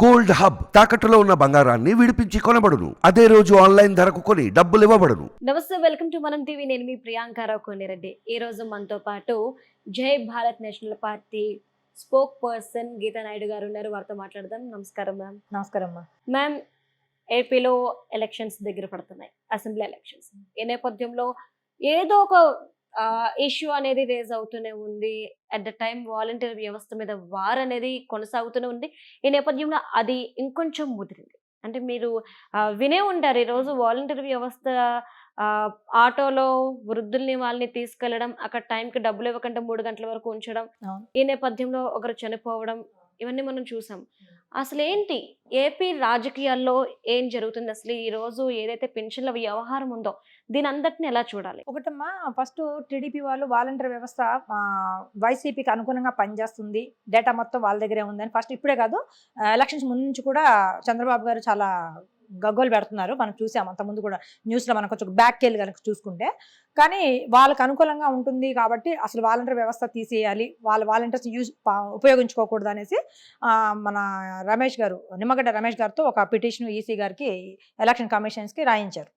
Gold hub తాకట్టులో ఉన్న బంగారాన్ని విడిపించి కొనబడును. అదే రోజు ఆన్లైన్ ధరకు కొని డబ్బులు ఇవ్వబడును. నమస్తే వెల్కమ్ టు మనం టీవీ. నేను మీ ప్రియాంకారావు కోనిరెడ్డి. ఈ రోజు మనతో పాటు Jai Bharat national party spokesperson Geetha Naidu garu ఉన్నారు. వారితో మాట్లాడదాం. నమస్కారం మ్యామ్. నమస్కారం అమ్మా మ్యామ్ ఏపీలో ఎలక్షన్స్ దగ్గర పడుతున్నాయి. Assembly elections. ఈ నేపథ్యంలో ఏదో ఒక ఇష్యూ అనేది రేజ్ అవుతూనే ఉంది. అట్ ద టైం వాలంటీర్ వ్యవస్థ మీద వార్ అనేది కొనసాగుతూనే ఉంది. ఈ నేపథ్యంలో అది ఇంకొంచెం ముదిరింది. అంటే మీరు వినే ఉంటారు ఈరోజు వాలంటీర్ వ్యవస్థ ఆటోలో వృద్ధుల్ని వాళ్ళని తీసుకెళ్ళడం అక్కడ టైంకి డబ్బులు ఇవ్వకుండా మూడు గంటల వరకు ఉంచడం. ఈ నేపథ్యంలో ఒకరు చనిపోవడం ఇవన్నీ మనం చూసాం. అసలు ఏంటి ఏపీ రాజకీయాల్లో ఏం జరుగుతుంది? అసలు ఈ రోజు ఏదైతే పెన్షన్ల వ్యవహారం ఉందో దీని అందటిని ఎలా చూడాలి? ఒకటమ్మా ఫస్ట్ టీడీపీ వాళ్ళు వాలంటీర్ వ్యవస్థ వైసీపీకి అనుగుణంగా పనిచేస్తుంది. డేటా మొత్తం వాళ్ళ దగ్గరే ఉందని ఫస్ట్ ఇప్పుడే కాదు ఎలక్షన్స్ ముందు నుంచి కూడా చంద్రబాబు గారు చాలా గగ్గోలు పెడుతున్నారు. మనం చూసాం అంతకుముందు కూడా న్యూస్లో మనం కొంచెం బ్యాక్ వెళ్ళి కనుక చూసుకుంటే. కానీ వాళ్ళకి అనుకూలంగా ఉంటుంది కాబట్టి అసలు వాలంటీర్ వ్యవస్థ తీసేయాలి. వాళ్ళ వాలంటీర్స్ యూజ్ ఉపయోగించుకోకూడదు అనేసి మన రమేష్ గారు నిమ్మగడ్డ రమేష్ గారితో ఒక పిటిషన్ ఈసీ గారికి ఎలక్షన్ కమిషన్స్కి రాయించారు.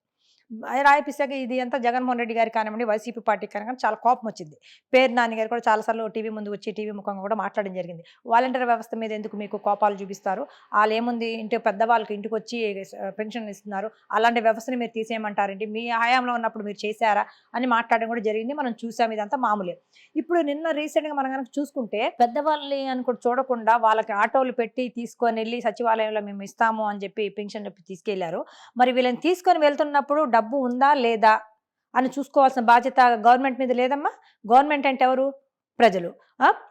రాయిపిస్తాక ఇది అంతా జగన్మోహన్ రెడ్డి గారికి కానివ్వండి వైసీపీ కానీ కానివ్వండి చాలా కోపం వచ్చింది. పేరు నాన్నగారు కూడా చాలాసార్లు టీవీ ముందు వచ్చి టీవీ ముఖంగా కూడా మాట్లాడడం జరిగింది. వాలంటీర్ వ్యవస్థ మీద ఎందుకు మీకు కోపాలు చూపిస్తారు? వాళ్ళు ఏముంది? ఇంటి పెద్దవాళ్ళకి ఇంటికి వచ్చి పెన్షన్ ఇస్తున్నారు. అలాంటి వ్యవస్థని మీరు తీసేయమంటారండి? మీ హయాంలో ఉన్నప్పుడు మీరు చేశారా? అని మాట్లాడడం కూడా జరిగింది. మనం చూసాం ఇదంతా మామూలే. ఇప్పుడు నిన్న రీసెంట్గా మనం కనుక చూసుకుంటే పెద్దవాళ్ళని అని కూడా చూడకుండా వాళ్ళకి ఆటోలు పెట్టి తీసుకొని వెళ్ళి సచివాలయంలో మేము ఇస్తాము అని చెప్పి పెన్షన్ తీసుకెళ్ళారు. మరి వీళ్ళని తీసుకొని వెళ్తున్నప్పుడు డబ్బు ఉందా లేదా అని చూసుకోవాల్సిన బాధ్యత గవర్నమెంట్ మీద లేదమ్మా? గవర్నమెంట్ అంటే ఎవరు? ప్రజలు.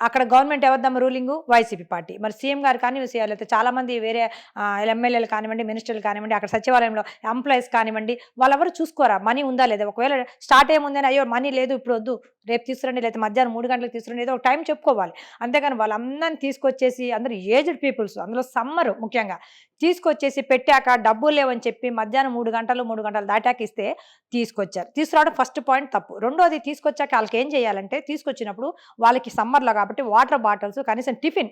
అక్కడ గవర్నమెంట్ ఎవరిదమ్మా రూలింగ్ వైసీపీ పార్టీ. మరి సీఎం గారు కానీ లేకపోతే చాలామంది వేరే ఎమ్మెల్యేలు కానివ్వండి మినిస్టర్లు కానివ్వండి అక్కడ సచివాలయంలో ఎంప్లాయీస్ కానివ్వండి వాళ్ళెవరు చూసుకోరా? మనీ ఉందా లేదా? ఒకవేళ స్టార్ట్ ఏముందని అయ్యో మనీ లేదు ఇప్పుడు వద్దు రేపు తీసుకురండి లేకపోతే మధ్యాహ్నం మూడు గంటలకు తీసుకురండి ఏదో ఒక టైం చెప్పుకోవాలి. అంతేగాని వాళ్ళందరినీ తీసుకొచ్చేసి అందరూ ఏజ్డ్ పీపుల్స్ అందులో సమ్మర్ ముఖ్యంగా తీసుకొచ్చేసి పెట్టాక డబ్బులు లేవని చెప్పి మధ్యాహ్నం మూడు గంటలు మూడు గంటలు దాటాక ఇస్తే తీసుకొచ్చారు. తీసుకురావడం ఫస్ట్ పాయింట్ తప్పు. రెండోది తీసుకొచ్చాక వాళ్ళకి ఏం చేయాలంటే తీసుకొచ్చినప్పుడు వాళ్ళకి సమ్మ సమ్మర్లో కాబట్టి వాటర్ బాటిల్స్ కనీసం టిఫిన్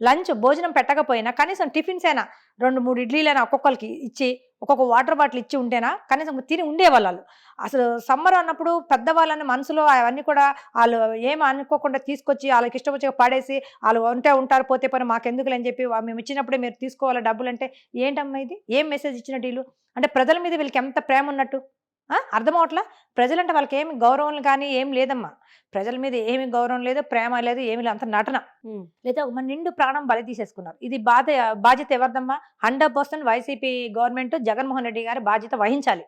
లంచ్ భోజనం పెట్టకపోయినా కనీసం టిఫిన్స్ అయినా రెండు మూడు ఇడ్లీలైనా ఒక్కొక్కరికి ఇచ్చి ఒక్కొక్క వాటర్ బాటిల్ ఇచ్చి ఉంటేనా కనీసం తిని ఉండేవాళ్ళు. వాళ్ళు. అసలు సమ్మర్ అన్నప్పుడు పెద్దవాళ్ళని మనసులో అవన్నీ కూడా వాళ్ళు ఏం అనుకోకుండా తీసుకొచ్చి వాళ్ళకి ఇష్టం వచ్చి పడేసి వాళ్ళు ఉంటే ఉంటారు పోతే పని మాకెందుకులు అని చెప్పి మేము ఇచ్చినప్పుడే మీరు తీసుకోవాలి డబ్బులు అంటే ఏంటమ్మా ఇది? ఏం మెసేజ్ ఇచ్చినట్టు వీళ్ళు అంటే ప్రజల మీద వీళ్ళకి ఎంత ప్రేమ ఉన్నట్టు? అర్థమవట్లా ప్రజలంటే వాళ్ళకి ఏమి గౌరవం కానీ ఏం లేదమ్మా. ప్రజల మీద ఏమి గౌరవం లేదు ప్రేమ లేదు ఏమి లేదు అంత నటన. లేదా మన నిండు ప్రాణం బలి తీసేసుకున్నారు. ఇది బాధ బాధ్యత ఎవరిదమ్మా? Hundred percent YCP government Jaganmohan Reddy గారి బాధ్యత వహించాలి.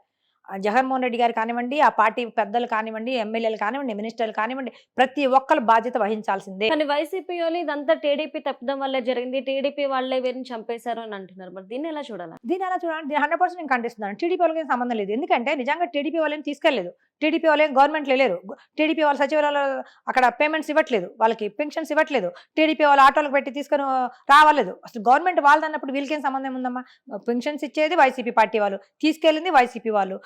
జగన్మోహన్ రెడ్డి గారు కానివ్వండి ఆ పార్టీ పెద్దలు కానివ్వండి ఎమ్మెల్యేలు కానివ్వండి మినిస్టర్లు కానివ్వండి ప్రతి ఒక్కరు బాధ్యత వహించాల్సిందే. కానీ వైసీపీ వాళ్ళు ఇదంతా టీడీపీ తప్పిదం వల్లే జరిగింది. టీడీపీ వాళ్ళే వీరిని చంపేశారు అని అంటున్నారు. మరి దీన్ని ఎలా చూడాలి? దీని అలా చూడండి దీని హండ్రెడ్ పర్సెంట్ నేను ఖండిస్తున్నాను. టీడీపీ వాళ్ళకి సంబంధం లేదు. ఎందుకంటే నిజంగా టీడీపీ వాళ్ళని తీసుకెళ్ళేదు. టీడీపీ వాళ్ళు ఏం గవర్నమెంట్లో లేరు. టీడీపీ వాళ్ళ సచివాలయాలు అక్కడ పేమెంట్స్ ఇవ్వట్లేదు. వాళ్ళకి పెన్షన్స్ ఇవ్వట్లేదు. టీడీపీ వాళ్ళు ఆటోలకు పెట్టి తీసుకొని రావాలేదు అసలు గవర్నమెంట్ వాళ్ళది అన్నప్పుడు వీళ్ళకేం సంబంధం ఉందమ్మా? పెన్షన్స్ ఇచ్చేది వైసీపీ పార్టీ వాళ్ళు. తీసుకెళ్ళింది వైసీపీ వాళ్ళు.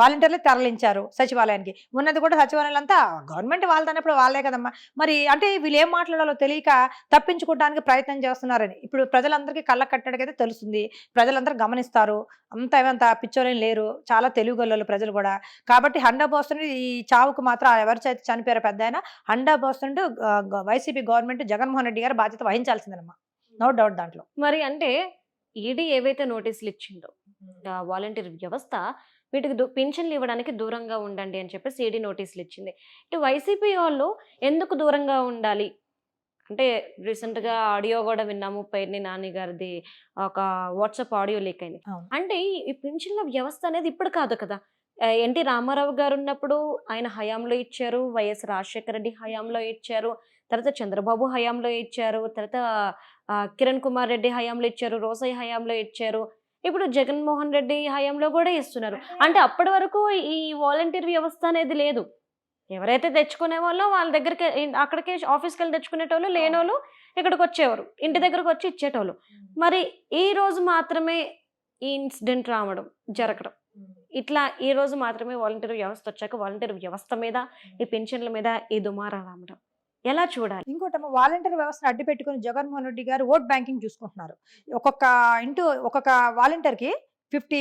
వాలంటీర్లు తరలించారు సచివాలయానికి. ఉన్నది కూడా సచివాలయాలు అంతా గవర్నమెంట్ వాళ్ళది వాళ్ళే కదమ్మా. మరి అంటే వీళ్ళు ఏం మాట్లాడాలో తెలియక తప్పించుకోవడానికి ప్రయత్నం చేస్తున్నారని. ఇప్పుడు ప్రజలందరికీ కళ్ళ కట్టడికైతే తెలుస్తుంది. ప్రజలందరూ గమనిస్తారు. అంత ఏమంత పిచ్చోలేం లేరు. చాలా తెలుగుగొల్లలు ప్రజలు కూడా. కాబట్టి హండ్రెడ్ ఈ చావుకు మాత్రం ఎవరి చేతి పెద్ద ఆయన hundred YCP government Jaganmohan Reddy garu బాధ్యత వహించాల్సిందమ్మా నో డౌట్ దాంట్లో. మరి అంటే ఈడీ ఏవైతే నోటీసులు ఇచ్చిందో వాలంటీర్ వ్యవస్థ వీటికి దూ- పింఛన్లు ఇవ్వడానికి దూరంగా ఉండండి అని చెప్పేసి ఈడీ నోటీసులు ఇచ్చింది ఇటు వైసీపీ వాళ్ళు ఎందుకు దూరంగా ఉండాలి? అంటే రీసెంట్గా ఆడియో కూడా విన్నాము పేర్ని నాని గారిది ఒక వాట్సాప్ ఆడియో లీక్ అయింది. అంటే ఈ- పింఛన్ల వ్యవస్థ అనేది ఇప్పుడు కాదు కదా. ఎన్టీ రామారావు గారు ఉన్నప్పుడు ఆయన హయాంలో ఇచ్చారు వైఎస్ రాజశేఖర రెడ్డి హయాంలో ఇచ్చారు తర్వాత చంద్రబాబు హయాంలో ఇచ్చారు తర్వాత కిరణ్ కుమార్ రెడ్డి హయాంలో ఇచ్చారు రోసయ్య హయాంలో ఇచ్చారు. ఇప్పుడు జగన్మోహన్ రెడ్డి హయాంలో కూడా ఇస్తున్నారు. అంటే అప్పటి వరకు ఈ వాలంటీర్ వ్యవస్థ అనేది లేదు. ఎవరైతే తెచ్చుకునే వాళ్ళో వాళ్ళ దగ్గరికి అక్కడికే ఆఫీస్కి వెళ్ళి తెచ్చుకునేటోళ్ళు లేనోళ్ళు ఇక్కడికి వచ్చేవారు ఇంటి దగ్గరకు వచ్చి ఇచ్చేటోళ్ళు. మరి ఈ రోజు మాత్రమే ఈ ఇన్సిడెంట్ రావడం జరగడం. ఇట్లా ఈ రోజు మాత్రమే వాలంటీర్ వ్యవస్థ వచ్చాక వాలంటీర్ వ్యవస్థ మీద ఈ పెన్షన్ల మీద ఈ దుమారా రావడం. ఎలా చూడాలి? ఇంకోటేమో వాలంటీర్ వ్యవస్థను అడ్డు పెట్టుకుని జగన్మోహన్ రెడ్డి గారు ఓట్ బ్యాంకింగ్ చూసుకుంటున్నారు. ఒక్కొక్క ఇంటూ ఒక్కొక్క వాలంటీర్కి ఫిఫ్టీ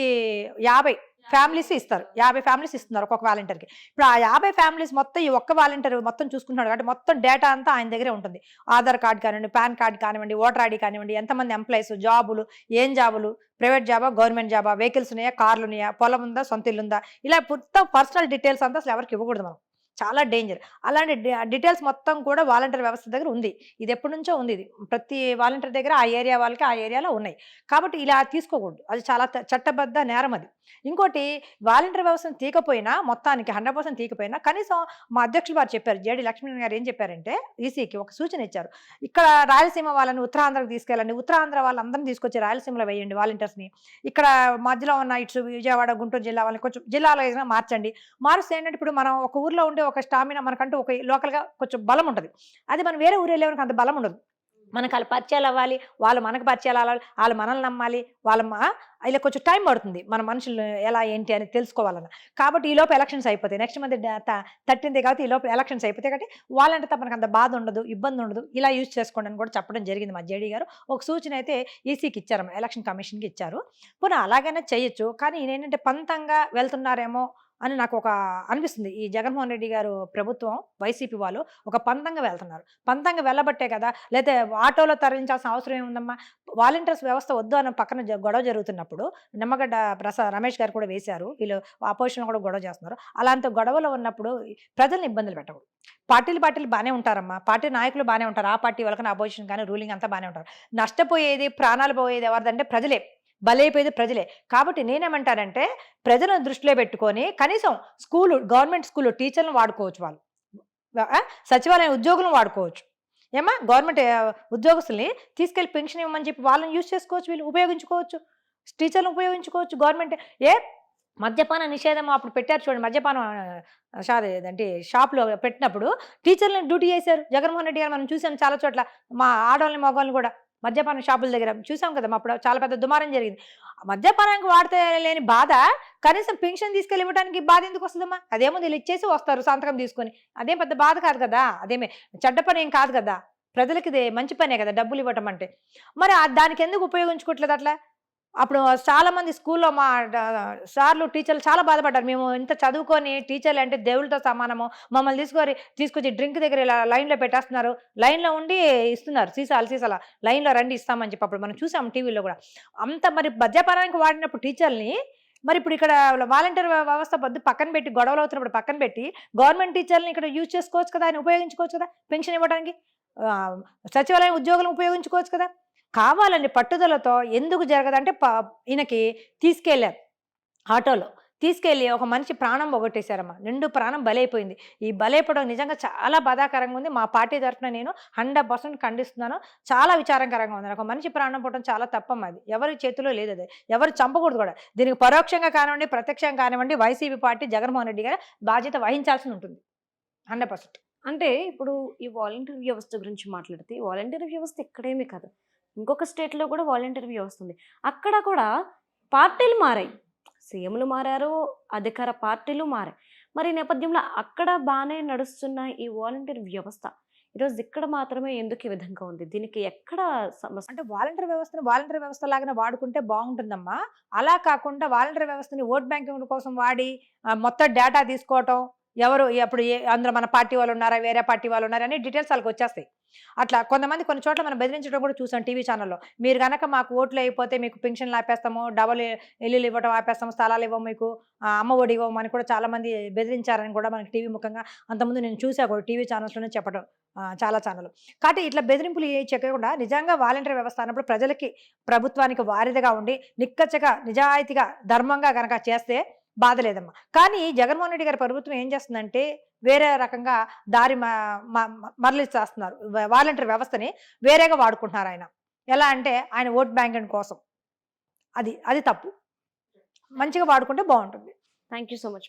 యాభై ఫ్యామిలీస్ ఇస్తారు. యాభై ఫ్యామిలీస్ ఇస్తున్నారు ఒక్కొక్క వాలంటీర్కి. ఇప్పుడు ఆ యాభై ఫ్యామిలీస్ మొత్తం ఈ ఒక్క వాలంటీర్ మొత్తం చూసుకుంటున్నాడు కాబట్టి మొత్తం డేటా అంతా ఆయన దగ్గరే ఉంటుంది. ఆధార్ కార్డ్ కానివ్వండి పాన్ కార్డ్ కానివ్వండి ఓటర్ ఐడి కానివ్వండి ఎంతమంది ఎంప్లాయీస్ జాబులు ఏం జాబులు ప్రైవేట్ జాబా గవర్నమెంట్ జాబా వెహికల్స్ ఉన్నాయా కార్లు ఉన్నాయా పొలం ఉందా సొంత ఇల్లు ఉందా? ఇలా మొత్తం పర్సనల్ డీటెయిల్స్ అంతా అసలు ఎవరికి ఇవ్వకూడదు మనం. చాలా డేంజర్. అలాంటి డీటెయిల్స్ మొత్తం కూడా వాలంటీర్ వ్యవస్థ దగ్గర ఉంది. ఇది ఎప్పటి నుంచో ఉంది ఇది. ప్రతి వాలంటీర్ దగ్గర ఆ ఏరియా వాళ్ళకి ఆ ఏరియాలో ఉన్నాయి. కాబట్టి ఇలా తీసుకోకూడదు. అది చాలా చట్టబద్ధ నేరం అది. ఇంకోటి వాలంటీర్ వ్యవస్థను తీకపోయినా మొత్తానికి హండ్రెడ్ పర్సెంట్ తీకపోయినా కనీసం మా అధ్యక్షులు వారు చెప్పారు జేడి లక్ష్మణ్ గారు ఏం చెప్పారంటే ఈసీకి ఒక సూచన ఇచ్చారు. ఇక్కడ రాయలసీమ వాళ్ళని ఉత్తరాంధ్రకు తీసుకెళ్ళండి. ఉత్తరాంధ్ర వాళ్ళందరినీ తీసుకొచ్చి రాయలసీమలో వేయండి వాలంటీర్స్ని. ఇక్కడ మధ్యలో ఉన్న ఇటు విజయవాడ గుంటూరు జిల్లా వాళ్ళని కొంచెం జిల్లాలో ఏదైనా మార్చండి. మారుస్తే ఏంటంటే ఇప్పుడు మనం ఒక ఊర్లో ఉండే ఒక స్టామినా మనకంటూ ఒక లోకల్గా కొంచెం బలం ఉంటుంది. అది మనం వేరే ఊరు వెళ్ళేవారికి అంత బలం ఉండదు. మనకు వాళ్ళ పరిచయాలు అవ్వాలి వాళ్ళు మనకు పరిచయాలు అవ్వాలి వాళ్ళు మనల్ని నమ్మాలి వాళ్ళ ఇలా కొంచెం టైం పడుతుంది మన మనుషులు ఎలా ఏంటి అని తెలుసుకోవాలన్న. కాబట్టి ఈ లోపు ఎలక్షన్స్ అయిపోతాయి. నెక్స్ట్ మంత్ థర్టీన్త్ కాబట్టి ఈ లోపు ఎలక్షన్స్ అయిపోతాయి. కాబట్టి వాళ్ళంటే తప్ప మనకు అంత బాధ ఉండదు ఇబ్బంది ఉండదు. ఇలా యూజ్ చేసుకోండి అని కూడా చెప్పడం జరిగింది మా జేడీ గారు. ఒక సూచన అయితే ఈసీకి ఇచ్చారు ఎలక్షన్ కమిషన్కి ఇచ్చారు. పునః అలాగైనా చేయొచ్చు. కానీ ఏంటంటే పంతంగా వెళ్తున్నారేమో అని నాకు ఒక అనిపిస్తుంది. ఈ జగన్మోహన్ రెడ్డి గారు ప్రభుత్వం వైసీపీ వాళ్ళు ఒక పంతంగా వెళ్తున్నారు. పంతంగా వెళ్ళబట్టే కదా లేకపోతే ఆటోలో తరలించాల్సిన అవసరం ఏముందమ్మా? వాలంటీర్స్ వ్యవస్థ వద్దు అన్న పక్కన గొడవ జరుగుతున్నప్పుడు నిమ్మగడ్డ ప్రసాద్ రమేష్ గారు కూడా వేశారు. వీళ్ళు అపోజిషన్ కూడా గొడవ చేస్తున్నారు. అలాంటి గొడవలో ఉన్నప్పుడు ప్రజల్ని ఇబ్బందులు పెట్టకూడదు. పార్టీలు పార్టీలు బాగానే ఉంటారమ్మా. పార్టీ నాయకులు బాగానే ఉంటారు. ఆ పార్టీ వాళ్ళకన్నా అపోజిషన్ కానీ రూలింగ్ అంతా బాగానే ఉంటారు. నష్టపోయేది ప్రాణాలు పోయేది ఎవరిదంటే ప్రజలే. బలైపోయేది ప్రజలే. కాబట్టి నేనేమంటానంటే ప్రజలను దృష్టిలో పెట్టుకొని కనీసం స్కూలు గవర్నమెంట్ స్కూలు టీచర్లను వాడుకోవచ్చు వాళ్ళు. సచివాలయం ఉద్యోగులను వాడుకోవచ్చు. ఏమా గవర్నమెంట్ ఉద్యోగస్తుల్ని తీసుకెళ్ళి పెన్షన్ ఇవ్వమని చెప్పి వాళ్ళని యూజ్ చేసుకోవచ్చు వీళ్ళు ఉపయోగించుకోవచ్చు. టీచర్లను ఉపయోగించుకోవచ్చు గవర్నమెంట్. ఏ? మద్యపాన నిషేధం అప్పుడు పెట్టారు చూడండి మద్యపానం షాది అంటే షాప్లో పెట్టినప్పుడు టీచర్లను డ్యూటీ చేశారు. జగన్మోహన్ రెడ్డి గారు మనం చూసాం చాలా చోట్ల మా ఆడవాళ్ళని మగవాళ్ళని కూడా. మద్యపాన షాపుల దగ్గర చూసాం కదా అప్పుడు చాలా పెద్ద దుమారం జరిగింది. మద్యపానానికి వాడితే లేని బాధ కనీసం పెన్షన్ తీసుకెళ్ళి ఇవ్వడానికి బాధ ఎందుకు వస్తుందమ్మా? అదేమో వీళ్ళు ఇచ్చేసి వస్తారు సంతకం తీసుకొని. అదేం పెద్ద బాధ కాదు కదా అదేమే చెడ్డ పని ఏం కాదు కదా ప్రజలకి ఇది మంచి పనే కదా డబ్బులు ఇవ్వటం అంటే. మరి దానికి ఎందుకు ఉపయోగించుకోవట్లేదు అట్లా? అప్పుడు చాలామంది స్కూల్లో మా సార్లు టీచర్లు చాలా బాధపడ్డారు. మేము ఇంత చదువుకొని టీచర్లు అంటే దేవుళ్ళతో సమానము. మమ్మల్ని తీసుకొని తీసుకొచ్చి డ్రింక్ దగ్గర ఇలా లైన్లో పెట్టేస్తున్నారు. లైన్లో ఉండి ఇస్తున్నారు. సీసాలు సీసాల. లైన్లో రండి ఇస్తామని చెప్పి అప్పుడు మనం చూసాం టీవీలో కూడా. అంత మరి మద్యపానానికి వాడినప్పుడు టీచర్ని మరి ఇప్పుడు ఇక్కడ వాలంటీర్ వ్యవస్థ పొద్దు పక్కన పెట్టి గొడవలు అవుతున్నప్పుడు పక్కన పెట్టి గవర్నమెంట్ టీచర్ని ఇక్కడ యూజ్ చేసుకోవచ్చు కదా? ఆయన ఉపయోగించుకోవచ్చు కదా? పెన్షన్ ఇవ్వడానికి సచివాలయం ఉద్యోగులను ఉపయోగించుకోవచ్చు కదా? కావాలని పట్టుదలతో ఎందుకు జరగదంటే ప ఈయనకి తీసుకెళ్ళారు ఆటోలో. తీసుకెళ్ళి ఒక మనిషి ప్రాణం పోగొట్టేశారమ్మా. నిండు ప్రాణం బలైపోయింది. ఈ బలైపోవడం నిజంగా చాలా బాధాకరంగా ఉంది. మా పార్టీ తరఫున నేను హండ్రెడ్ పర్సెంట్ ఖండిస్తున్నాను. చాలా విచారకరంగా ఉంది. ఒక మనిషి ప్రాణం పోవడం చాలా తప్పం అది. ఎవరి చేతిలో లేదు అది. ఎవరు చంపకూడదు కూడా. దీనికి పరోక్షంగా కానివ్వండి ప్రత్యక్షంగా కానివ్వండి వైసీపీ పార్టీ జగన్మోహన్ రెడ్డి గారు బాధ్యత వహించాల్సి ఉంటుంది. Hundred percent. అంటే ఇప్పుడు ఈ వాలంటీర్ వ్యవస్థ గురించి మాట్లాడితే వాలంటీర్ వ్యవస్థ ఎక్కడేమీ కాదు. ఇంకొక స్టేట్లో కూడా వాలంటీర్ వ్యవస్థ ఉంది అక్కడ కూడా పార్టీలు మారాయి. సీఎంలు మారారు అధికార పార్టీలు మారాయి. మరి ఈ నేపథ్యంలో అక్కడ బాగానే నడుస్తున్న ఈ వాలంటీర్ వ్యవస్థ ఈరోజు ఇక్కడ మాత్రమే ఎందుకు ఈ విధంగా ఉంది? దీనికి ఎక్కడ సమస్య? అంటే వాలంటీర్ వ్యవస్థను వాలంటీర్ వ్యవస్థ లాగానే వాడుకుంటే బాగుంటుందమ్మా. అలా కాకుండా వాలంటీర్ వ్యవస్థని ఓట్ బ్యాంకింగ్ కోసం వాడి మొత్తం డేటా తీసుకోవటం ఎవరు అప్పుడు ఏ అందులో మన పార్టీ వాళ్ళు ఉన్నారా వేరే పార్టీ వాళ్ళు ఉన్నారా అనే డీటెయిల్స్ వాళ్ళకి వచ్చేస్తాయి. అట్లా కొంతమంది కొన్ని చోట్ల మనం బెదిరించడం కూడా చూసాం టీవీ ఛానల్లో. మీరు కనుక మాకు ఓట్లు అయిపోతే మీకు పెన్షన్లు ఆపేస్తాము డబల్ ఇల్లులు ఇవ్వటం ఆపేస్తాము స్థలాలు ఇవ్వము మీకు అమ్మ ఒడి ఇవ్వము అని కూడా చాలామంది బెదిరించారని కూడా మనకి టీవీ ముఖంగా అంతకుముందు నేను చూసా కూడా టీవీ ఛానల్స్లోనే చెప్పడం చాలా ఛానల్ కాబట్టి ఇట్లా బెదిరింపులు ఏ చెప్పకుండా నిజంగా వాలంటీర్ వ్యవస్థ అన్నప్పుడు ప్రజలకి ప్రభుత్వానికి వారిదిగా ఉండి నిక్కచ్చగా నిజాయితీగా ధర్మంగా కనుక చేస్తే బాధ లేదమ్మా కానీ జగన్మోహన్ రెడ్డి గారి ప్రభుత్వం ఏం చేస్తుందంటే వేరే రకంగా దారి మ- మ- మరలిస్తేస్తున్నారు వాలంటీర్ వ్యవస్థని వేరేగా వాడుకుంటున్నారు ఆయన. ఎలా అంటే ఆయన ఓట్ బ్యాంకింగ్ కోసం. అది అది తప్పు. మంచిగా వాడుకుంటే బాగుంటుంది. Thank you so much